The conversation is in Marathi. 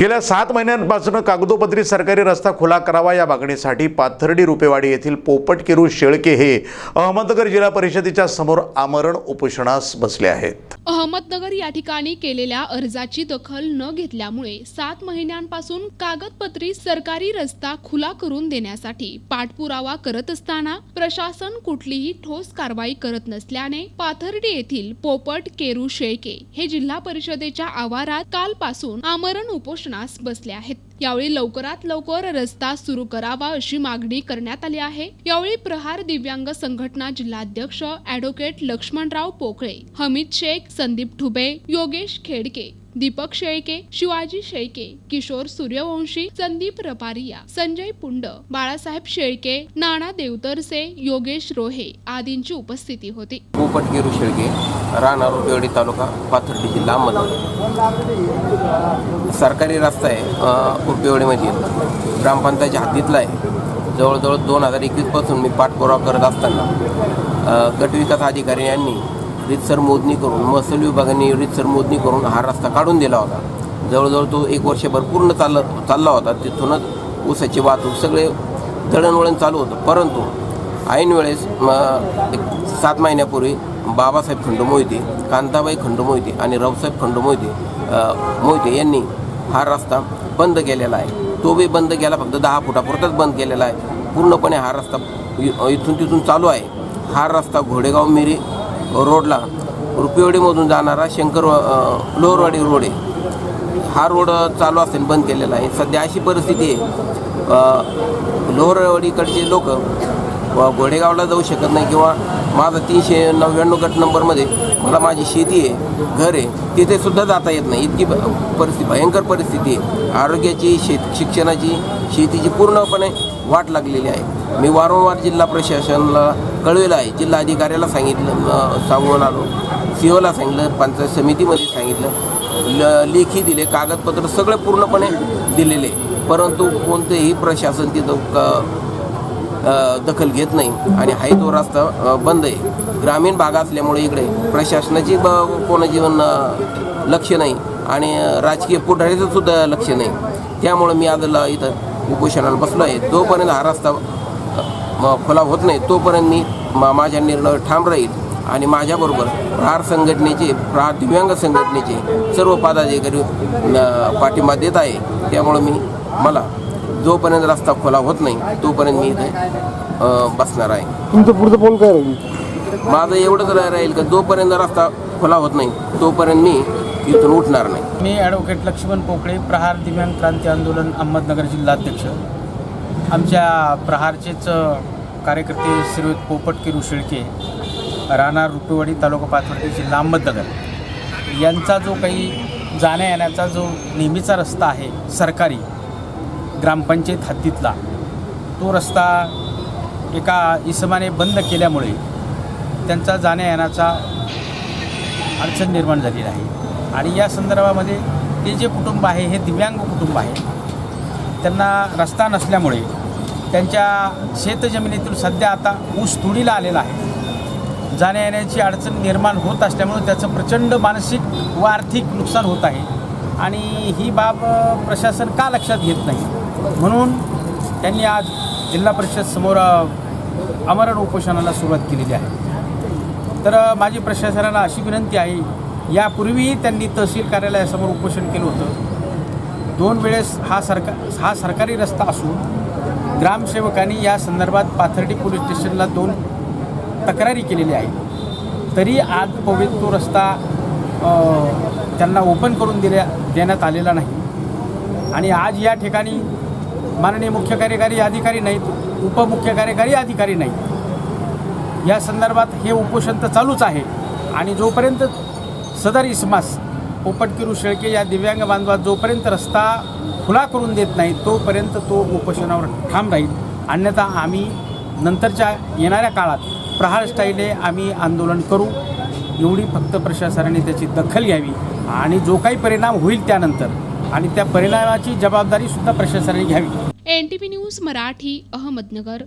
गेल्या सात महिन्यांपासून कागदोपत्री सरकारी रस्ता खुला करावा या मागणीसाठी पाथर्डी रुपेवाडी येथील पोपटकिरू शेळके हे अहमदनगर जिल्हा परिषदेच्या समोर आमरण उपोषणास बसले आहेत. अहमदनगर या ठिकाणी केलेल्या अर्जाची दखल न घेतल्यामुळे सात महिन्यांपासून कागदपत्री सरकारी रस्ता खुला करून देण्यासाठी पाठपुरावा करत असताना प्रशासन कुठलीही ठोस कारवाई करत नसल्याने पाथर्डी येथील पोपट केरू शेळके हे जिल्हा परिषदेच्या आवारात कालपासून आमरण उपोषण उपोषणास बसले आहेत. यावेळी लवकरात लवकर रस्ता सुरू करावा अशी मागणी करण्यात आली आहे. यावेळी प्रहार दिव्यांग संघटना जिल्हाध्यक्ष अॅडव्होकेट लक्ष्मणराव पोकळे हमीद शेख संदीप ठुबे योगेश खेडके दीपक शेळके शिवाजी शेळके किशोर सूर्यवंशी संदीप रपारिया संजय पुंड बाळासाहेब शेळके नाना देवतरसे योगेश रोहे आदींची उपस्थिती होती. पोपट गिरू शेळके राहणार रुपेवाडी तालुका पाथर्डी जिल्हा अहमदनगर. सरकारी रस्ता आहे अ, ग्रामपंचायतच्या हातीतला आहे. जवळजवळ दोन हजार एकवीसपासून मी पाठपुरावा करत असताना गटविकास अधिकारी यांनी रितसर मोजणी करून महसूल विभागाने रितसर मोजणी करून हा रस्ता काढून दिला होता. जवळजवळ तो एक वर्षभर पूर्ण चालला चालला होता. तिथूनच ऊसाची वाहतूक सगळे दळणवळण चालू होतं. परंतु ऐन वेळेस एक सात महिन्यापूर्वी बाबासाहेब खंडू मोहिते कांताबाई खंडू मोहिते आणि रावसाहेब खंडू मोहिते मोहिते यांनी हा रस्ता बंद केलेला आहे. तो बी बंद केला फक्त दहा फुटापुरताच बंद केलेला आहे. पूर्णपणे हा रस्ता इथून तिथून चालू आहे. हा रस्ता घोडेगाव मिरी रोडला रुपिवडीमधून जाणारा शंकर लोहरवाडी रोड आहे. हा रोड चालू असेल बंद केलेला आहे. सध्या अशी परिस्थिती आहे. लोहरवाडीकडचे लोक घोडेगावला जाऊ शकत नाही किंवा माझा तीनशे नव्याण्णव गट नंबरमध्ये मला माझी शेती आहे घर आहे तिथेसुद्धा जाता येत नाही. इतकी परिस्थिती भयंकर परिस्थिती आहे. आरोग्याची शेत शिक्षणाची शेतीची पूर्णपणे वाट लागलेली आहे. मी वारंवार जिल्हा प्रशासनाला कळवेलं आहे. जिल्हा अधिकाऱ्याला सांगितलं सांगून आलो. सी ओला सांगितलं पंचायत समितीमध्ये सांगितलं. ल लेखी दिले कागदपत्र सगळे पूर्णपणे दिलेले. परंतु कोणतेही प्रशासन तिथं क दखल घेत नाही. आणि हाय तो रस्ता बंद आहे. ग्रामीण भाग असल्यामुळे इकडे प्रशासनाची ब कोणाची लक्ष नाही. आणि राजकीय पुढारीचं सुद्धा लक्ष नाही. त्यामुळं मी आज इथं उपोषणाला बसलो आहे. जोपर्यंत हा रस्ता म- खुला होत नाही. तोपर्यंत मी मा माझ्या निर्णय ठाम राहील. आणि माझ्याबरोबर प्रहार संघटनेचे प्रहार दिव्यांग संघटनेचे सर्व पदाधिकारी पाठिंबा देत आहे. त्यामुळं मी मला जोपर्यंत रस्ता खुला होत नाही तोपर्यंत मी इथे बसणार आहे. तुमचं पुढचं पाऊल काय राहील? माझं एवढंच रा- राहील का जोपर्यंत रस्ता खुला होत नाही तोपर्यंत मी इथून उठणार नाही. मी ॲडव्होकेट लक्ष्मण पोकळे प्रहार दिव्यांग क्रांती आंदोलन अहमदनगर जिल्हाध्यक्ष. आमच्या प्रहारचेच अ, कार्यकर्ते श्रीयुत पोपट किरू शेळके राहणार रुपेवाडी तालुका पाथर्डी जिल्हा अहमदनगर. यांचा जो काही जाण्या येण्याचा जो नेहमीचा रस्ता आहे सरकारी ग्रामपंचायत हद्दीतला. तो रस्ता एका इसमाने बंद केल्यामुळे त्यांचा जाण्या येण्याचा अडचण निर्माण झालेली आहे. आणि या संदर्भामध्ये ते जे कुटुंब आहे हे दिव्यांग कुटुंब आहे. त्यांना रस्ता नसल्यामुळे त्यांच्या शेतजमिनीतून सध्या आता ऊस तुडीला आलेला आहे. जाण्या येण्याची अडचण निर्माण होत असल्यामुळे त्याचं प्रचंड मानसिक व आर्थिक नुकसान होत आहे. आणि ही बाब प्रशासन का लक्षात घेत नाही? म्हणून त्यांनी आज जिल्हा परिषद समोर अमरण आमरण उपोषणाला सुरुवात केलेली आहे. तर माझी प्रशासनाला अशी विनंती आहे यापूर्वीही त्यांनी तहसील कार्यालयासमोर उपोषण केलं होतं. दोन वेळेस हा सरकार हा सरकारी रस्ता असून ग्रामसेवकांनी या संदर्भात पाथर्डी पोलीस स्टेशनला दोन तक्रारी केलेली आहे तरी आज कोविड तो रस्ता त्यांना ओपन करून दिल्या देण्यात आलेला नाही. आणि आज या ठिकाणी माननीय मुख्य कार्यकारी अधिकारी नाहीत उपमुख्य कार्यकारी अधिकारी नाहीत. या संदर्भात हे उपोषण तर चालूच आहे. आणि जोपर्यंत सदर इसमास पोपटकिरू शेळके या दिव्यांग बांधवात जोपर्यंत रस्ता खुला करून देत नाही तोपर्यंत तो उपोषणावर ठाम राहील. अन्यथा आम्ही नंतरच्या येणाऱ्या काळात प्रहार स्टाईलने आम्ही आंदोलन करू. एवढी फक्त प्रशासनाने त्याची दखल घ्यावी आणि जो काही परिणाम होईल त्यानंतर आणि त्या परिणामाची जबाबदारीसुद्धा प्रशासनाने घ्यावी. N T news Marathi Ahmednagar.